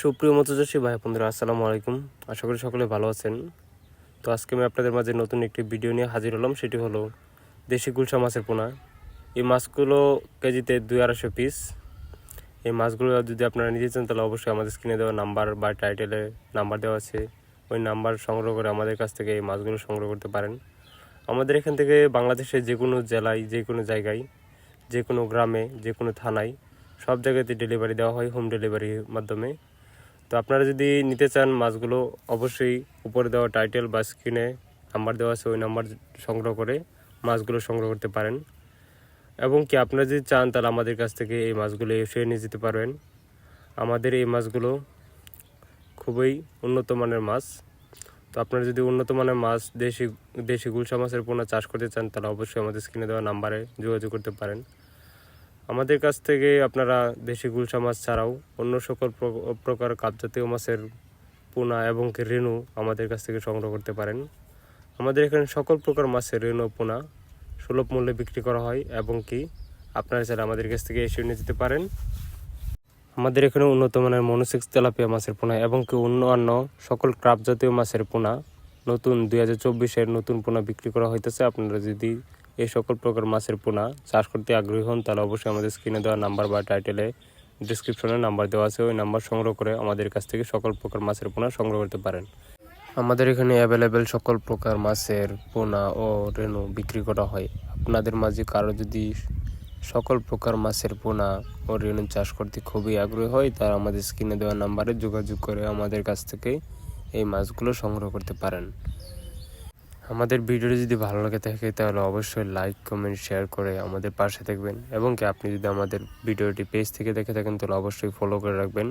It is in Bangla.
সুপ্রিয় মৎস্যচাষী ভাই বন্ধুরা আসসালামু আলাইকুম। আশা করি সকলে ভালো আছেন। তো আজকে আমি আপনাদের মাঝে নতুন একটি ভিডিও নিয়ে হাজির হলাম, সেটি হলো দেশি গুলশা মাছের পোনা। এই মাছগুলো কেজিতে দুই আড়াইশো পিস এই মাছগুলো যদি আপনারা নিতে চান, তাহলে অবশ্যই আমাদের স্ক্রিনে দেওয়া নাম্বার বা টাইটেলে নাম্বার দেওয়া আছে। ওই নাম্বার সংগ্রহ করে আমাদের কাছ থেকে এই মাছগুলো সংগ্রহ করতে পারেন। আমাদের এখান থেকে বাংলাদেশের যে কোনো জেলায়, যে কোনো জায়গায়, যে কোনো গ্রামে, যে কোনো থানায় সব জায়গাতে ডেলিভারি দেওয়া হয় হোম ডেলিভারির মাধ্যমে। তো আপনারা যদি নিতে চান মাছগুলো, অবশ্যই উপরে দেওয়া টাইটেল বা স্ক্রিনে নাম্বার দেওয়া আছে, ওই নাম্বার সংগ্রহ করে মাছগুলো সংগ্রহ করতে পারেন। এবং কি আপনারা যদি চান, তাহলে আমাদের কাছ থেকে এই মাছগুলো এসে নিয়ে যেতে পারবেন। আমাদের এই মাছগুলো খুবই উন্নত মানের মাছ। তো আপনারা যদি উন্নত মানের মাছ, দেশি দেশি গুলশা মাছের পোনা চাষ করতে চান, তাহলে অবশ্যই আমাদের স্ক্রিনে দেওয়া নাম্বারে যোগাযোগ করতে পারেন। আমাদের কাছ থেকে আপনারা দেশি গুলশা মাছ ছাড়াও অন্য সকল প্র- প্রকার কাপজাতীয় মাছের পোনা এবং রেণু আমাদের কাছ থেকে সংগ্রহ করতে পারেন। আমাদের এখানে সকল প্রকার মাছের রেণু পোনা সুলভ মূল্যে বিক্রি করা হয় এবং কি আপনারা চাইলে আমাদের কাছ থেকে এসে নিয়ে যেতে পারেন। আমাদের এখানে উন্নত মানের মনোসেক্স তেলাপিয়া মাছের পোনা এবং কি অন্যান্য সকল ক্রাপ জাতীয় মাছের পোনা নতুন দুই হাজার চব্বিশের নতুন পোনা বিক্রি করা হইতেছে। আপনারা যদি এই সকল প্রকার মাছের পোনা। চাষ করতে আগ্রহী হন, তাহলে অবশ্যই আমাদের স্ক্রিনে দেওয়া নাম্বার বা টাইটেলে ডিসক্রিপশনে নাম্বার দেওয়া আছে। ওই নাম্বার সংগ্রহ করে আমাদের কাছ থেকে সকল প্রকার মাছের পোনা সংগ্রহ করতে পারেন। আমাদের এখানে অ্যাভেলেবেল সকল প্রকার মাছের পোনা ও রেণু বিক্রি করা হয়। আপনাদের মাঝে কারও যদি সকল প্রকার মাছের পোনা ও রেণু চাষ করতে খুবই আগ্রহী হয়, তারা আমাদের স্ক্রিনে দেওয়া নাম্বারে যোগাযোগ করে আমাদের কাছ থেকে এই মাছগুলো সংগ্রহ করতে পারেন। আমাদের ভিডিওটি যদি ভালো লাগে থাকে, তাহলে অবশ্যই লাইক কমেন্ট শেয়ার করে আমাদের পাশে থাকবেন। এবং কি, আপনি যদি আমাদের ভিডিওটি পেজ থেকে দেখে থাকেন, তাহলে অবশ্যই ফলো করে রাখবেন।